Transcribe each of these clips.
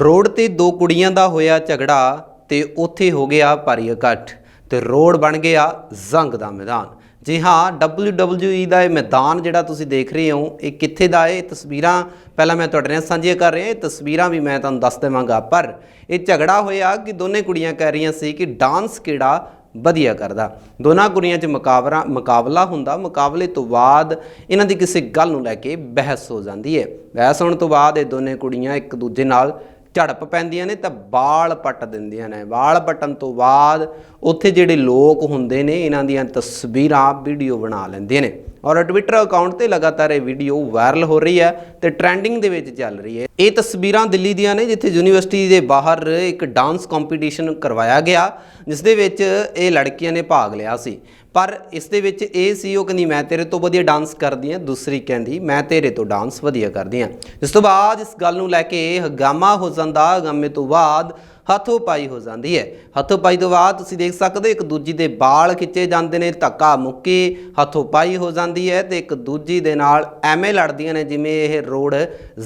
Road ਤੇ ਦੋ ਕੁੜੀਆਂ ਦਾ ਹੋਇਆ ਝਗੜਾ ਤੇ ਉੱਥੇ ਹੋ ਗਿਆ ਭਾਰੀ ਇਕੱਠ ਤੇ ਰੋਡ ਬਣ ਗਿਆ ਜ਼ੰਗ ਦਾ ਮੈਦਾਨ। ਜੀ ਹਾਂ WWE ਦਾ ਇਹ ਮੈਦਾਨ ਜਿਹੜਾ ਤੁਸੀਂ ਦੇਖ ਰਹੇ ਹੋ, ਇਹ ਕਿੱਥੇ ਦਾ ਹੈ? ਇਹ ਤਸਵੀਰਾਂ ਪਹਿਲਾਂ ਮੈਂ ਤੁਹਾਡੇ ਨਾਲ ਸਾਂਝੀਆਂ ਕਰ ਰਿਹਾ, ਇਹ ਤਸਵੀਰਾਂ ਵੀ ਮੈਂ ਤੁਹਾਨੂੰ ਦੱਸ ਦੇਵਾਂਗਾ। ਪਰ ਇਹ ਝਗੜਾ ਹੋਇਆ ਕਿ ਦੋਨੇ ਕੁੜੀਆਂ ਕਹਿ ਰਹੀਆਂ ਸੀ ਕਿ ਡਾਂਸ ਕਿਹੜਾ ਵਧੀਆ ਕਰਦਾ। ਦੋਨਾਂ ਕੁੜੀਆਂ 'ਚ ਮੁਕਾਬਲਾ ਮੁਕਾਬਲਾ ਹੁੰਦਾ। ਮੁਕਾਬਲੇ ਤੋਂ ਬਾਅਦ ਇਹਨਾਂ ਦੀ ਕਿਸੇ ਗੱਲ ਨੂੰ ਲੈ ਕੇ ਬਹਿਸ ਹੋ ਜਾਂਦੀ ਹੈ। ਬਹਿਸ ਹੋਣ ਤੋਂ ਬਾਅਦ ਇਹ ਦੋਨੇ ਕੁੜੀਆਂ ਇੱਕ ਦੂਜੇ ਨਾਲ ਝੜਪ ਪੈਂਦੀਆਂ ਨੇ ਤਾਂ ਵਾਲ ਪੱਟ ਦਿੰਦੀਆਂ ਨੇ। ਵਾਲ ਪੱਟਣ ਤੋਂ ਬਾਅਦ ਉੱਥੇ ਜਿਹੜੇ ਲੋਕ ਹੁੰਦੇ ਨੇ, ਇਹਨਾਂ ਦੀਆਂ ਤਸਵੀਰਾਂ, ਵੀਡੀਓ ਬਣਾ ਲੈਂਦੇ ਨੇ। ਔਰ ਟਵਿੱਟਰ ਅਕਾਊਂਟ ਤੇ ਲਗਾਤਾਰ ਇਹ ਵੀਡੀਓ ਵਾਇਰਲ ਹੋ ਰਹੀ ਹੈ ਤੇ ਟ੍ਰੈਂਡਿੰਗ ਦੇ ਵਿੱਚ ਚੱਲ ਰਹੀ ਹੈ। ਇਹ ਤਸਵੀਰਾਂ ਦਿੱਲੀ ਦੀਆਂ ਨੇ, ਜਿੱਥੇ ਯੂਨੀਵਰਸਿਟੀ ਦੇ ਬਾਹਰ ਇੱਕ ਡਾਂਸ ਕੰਪੀਟੀਸ਼ਨ ਕਰਵਾਇਆ ਗਿਆ ਜਿਸ ਦੇ ਵਿੱਚ ਇਹ ਲੜਕੀਆਂ ਨੇ ਭਾਗ ਲਿਆ ਸੀ। ਪਰ ਇਸ ਦੇ ਵਿੱਚ ਇਹ ਸੀ, ਉਹ ਕਹਿੰਦੀ, ਮੈਂ ਤੇਰੇ ਤੋਂ ਵਧੀਆ ਡਾਂਸ ਕਰਦੀ ਹਾਂ। ਦੂਸਰੀ ਕਹਿੰਦੀ, ਮੈਂ ਤੇਰੇ ਤੋਂ ਡਾਂਸ ਵਧੀਆ ਕਰਦੀ ਹਾਂ। ਇਸ ਤੋਂ ਬਾਅਦ ਇਸ ਗੱਲ ਨੂੰ ਲੈ ਕੇ ਹਗਾਮਾ ਹੋ ਜਾਂਦਾ। ਹਗਾਮੇ ਤੋਂ ਬਾਅਦ ਹੱਥੋਂ ਪਾਈ ਹੋ ਜਾਂਦੀ ਹੈ। ਹੱਥੋਂ ਪਾਈ ਤੋਂ ਬਾਅਦ ਤੁਸੀਂ ਦੇਖ ਸਕਦੇ ਇੱਕ ਦੂਜੀ ਦੇ ਬਾਲ ਖਿੱਚੇ ਜਾਂਦੇ ਨੇ, ਧੱਕਾ ਮੁੱਕੀ ਹੱਥੋਂ ਪਾਈ ਹੋ ਜਾਂਦੀ ਹੈ ਤੇ ਇੱਕ ਦੂਜੀ ਦੇ ਨਾਲ ਐਵੇਂ ਲੜਦੀਆਂ ਨੇ ਜਿਵੇਂ ਇਹ ਰੋਡ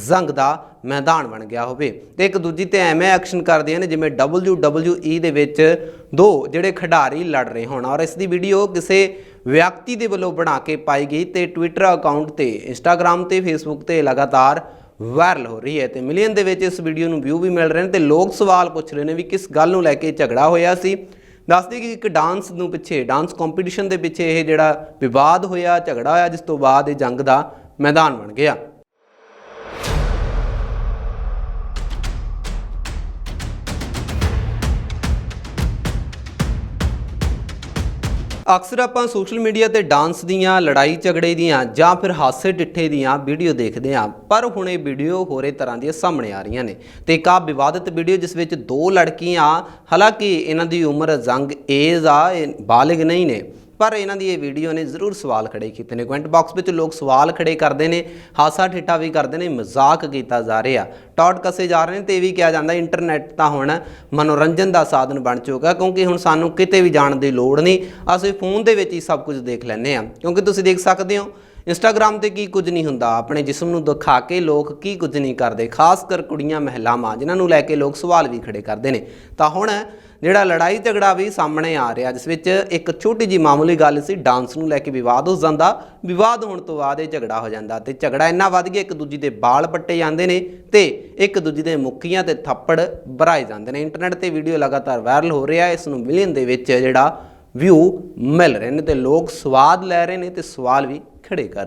ਜ਼ੰਗ ਦਾ ਮੈਦਾਨ ਬਣ ਗਿਆ ਹੋਵੇ। ਤੇ ਇੱਕ ਦੂਜੀ ਤੇ ਐਵੇਂ ਐਕਸ਼ਨ ਕਰਦੀਆਂ ਨੇ ਜਿਵੇਂ WWE ਦੇ ਵਿੱਚ ਦੋ ਜਿਹੜੇ ਖਿਡਾਰੀ ਲੜ ਰਹੇ ਹੋਣ। ਔਰ ਇਸ ਦੀ ਵੀਡੀਓ ਕਿਸੇ ਵਿਅਕਤੀ ਦੇ ਵੱਲੋਂ ਬਣਾ ਕੇ ਪਾਈ ਗਈ ਤੇ ਟਵਿੱਟਰ ਅਕਾਊਂਟ ਤੇ ਇੰਸਟਾਗ੍ਰam ਤੇ ਫੇਸਬੁੱਕ ਤੇ ਲਗਾਤਾਰ ਵਾਇਰਲ ਹੋ ਰਹੀ ਹੈ ਤੇ ਮਿਲੀਅਨ ਦੇ ਵਿੱਚ ਇਸ ਵੀਡੀਓ ਨੂੰ ਵਿਊ ਵੀ ਮਿਲ ਰਹੇ ਨੇ ਤੇ ਲੋਕ ਸਵਾਲ ਪੁੱਛ ਰਹੇ ਨੇ ਵੀ ਕਿਸ ਗੱਲ ਨੂੰ ਲੈ ਕੇ ਝਗੜਾ ਹੋਇਆ ਸੀ। ਦੱਸਦੇ ਕਿ ਇੱਕ ਡਾਂਸ ਨੂੰ ਪਿੱਛੇ ਡਾਂਸ ਕੰਪੀਟੀਸ਼ਨ ਦੇ ਪਿੱਛੇ ਇਹ ਜਿਹੜਾ ਵਿਵਾਦ ਹੋਇਆ, ਝਗੜਾ ਹੋਇਆ, ਜਿਸ ਤੋਂ ਬਾਅਦ ਇਹ ਜੰਗ ਦਾ ਮੈਦਾਨ ਬਣ ਗਿਆ। ਅਕਸਰ ਆਪਾਂ ਸੋਸ਼ਲ ਮੀਡੀਆ ਤੇ ਡਾਂਸ ਦੀਆਂ, ਲੜਾਈ ਝਗੜੇ ਦੀਆਂ ਜਾਂ ਫਿਰ ਹਾਸੇ ਡਿੱਠੇ ਦੀਆਂ ਵੀਡੀਓ ਦੇਖਦੇ ਹਾਂ, ਪਰ ਹੁਣ ਇਹ ਵੀਡੀਓ ਹੋਰੇ ਤਰ੍ਹਾਂ ਦੀਆਂ ਸਾਹਮਣੇ ਆ ਰਹੀਆਂ ਨੇ। ਤੇ ਇੱਕ ਆ ਵਿਵਾਦਿਤ ਵੀਡੀਓ ਜਿਸ ਵਿੱਚ ਦੋ ਲੜਕੀਆਂ, ਹਾਲਾਂਕਿ ਇਹਨਾਂ ਦੀ ਉਮਰ ਜ਼ੰਗ ਏਜ ਆ, ਇਹ ਬਾਲਿਗ ਨਹੀਂ ਨੇ ਪਰ ਇਹਨਾਂ ਦੀ ਇਹ ਵੀਡੀਓ ਨੇ ਜ਼ਰੂਰ ਸਵਾਲ ਖੜੇ ਕੀਤੇ ਨੇ। ਕਮੈਂਟ ਬਾਕਸ ਵਿੱਚ ਲੋਕ ਸਵਾਲ ਖੜੇ ਕਰਦੇ ਨੇ, ਹਾਸਾ ਠਿੱਠਾ ਵੀ ਕਰਦੇ ਨੇ, ਮਜ਼ਾਕ ਕੀਤਾ ਜਾ ਰਿਹਾ। ਟੌਟ ਕਸੇ ਜਾ ਰਹੇ ਨੇ ਤੇ ਇਹ ਵੀ ਕਿਹਾ ਜਾਂਦਾ, ਇੰਟਰਨੈਟ ਤਾਂ ਹੁਣ ਮਨੋਰੰਜਨ ਦਾ ਸਾਧਨ ਬਣ ਚੁੱਕਾ, ਕਿਉਂਕਿ ਹੁਣ ਸਾਨੂੰ ਕਿਤੇ ਵੀ ਜਾਣ ਦੀ ਲੋੜ ਨਹੀਂ। ਅਸੀਂ ਫੋਨ ਦੇ ਵਿੱਚ ਹੀ ਸਭ ਕੁਝ ਦੇਖ ਲੈਂਦੇ ਆ ਕਿਉਂਕਿ ਤੁਸੀਂ ਦੇਖ ਸਕਦੇ ਹੋ ਇੰਸਟਾਗ੍ਰam ਤੇ ਕੀ ਕੁਝ ਨਹੀਂ ਹੁੰਦਾ, ਆਪਣੇ ਜਿਸਮ ਨੂੰ ਦਿਖਾ ਕੇ ਲੋਕ ਕੀ ਕੁਝ ਨਹੀਂ ਕਰਦੇ, ਖਾਸ ਕਰ ਕੁੜੀਆਂ ਮਹਿਲਾਵਾਂ, ਜਿਨ੍ਹਾਂ ਨੂੰ ਲੈ ਕੇ ਲੋਕ ਸਵਾਲ ਵੀ ਖੜੇ ਕਰਦੇ ਨੇ। ਤਾਂ ਹੁਣ ਜਿਹੜਾ ਲੜਾਈ ਝਗੜਾ ਵੀ ਸਾਹਮਣੇ ਆ ਰਿਹਾ, ਜਿਸ ਵਿੱਚ ਇੱਕ ਛੋਟੀ ਜੀ ਮਾਮੂਲੀ ਗੱਲ ਸੀ, ਡਾਂਸ ਨੂੰ ਲੈ ਕੇ ਵਿਵਾਦ ਹੋ ਜਾਂਦਾ, ਵਿਵਾਦ ਹੋਣ ਤੋਂ ਬਾਅਦ ਇਹ ਝਗੜਾ ਹੋ ਜਾਂਦਾ ਤੇ ਝਗੜਾ ਇੰਨਾ ਵੱਧ ਗਿਆ, ਇੱਕ ਦੂਜੀ ਦੇ ਬਾਲ ਪੱਟੇ ਜਾਂਦੇ ਨੇ ਤੇ ਇੱਕ ਦੂਜੀ ਦੇ ਮੁੱਕੀਆਂ ਤੇ ਥੱਪੜ ਭਰਾਏ ਜਾਂਦੇ ਨੇ। ਇੰਟਰਨੈਟ ਤੇ ਵੀਡੀਓ ਲਗਾਤਾਰ ਵਾਇਰਲ ਹੋ ਰਿਹਾ, ਇਸ ਨੂੰ ਮਿਲੀਅਨ ਦੇ ਵਿੱਚ ਜਿਹੜਾ ਵਿਊ ਮਿਲ ਰਹੇ ਨੇ ਤੇ ਲੋਕ ਸਵਾਦ ਲੈ ਰਹੇ ਨੇ ਤੇ ਸਵਾਲ ਵੀ ਖੜੇ ਕਰ ਰਹੇ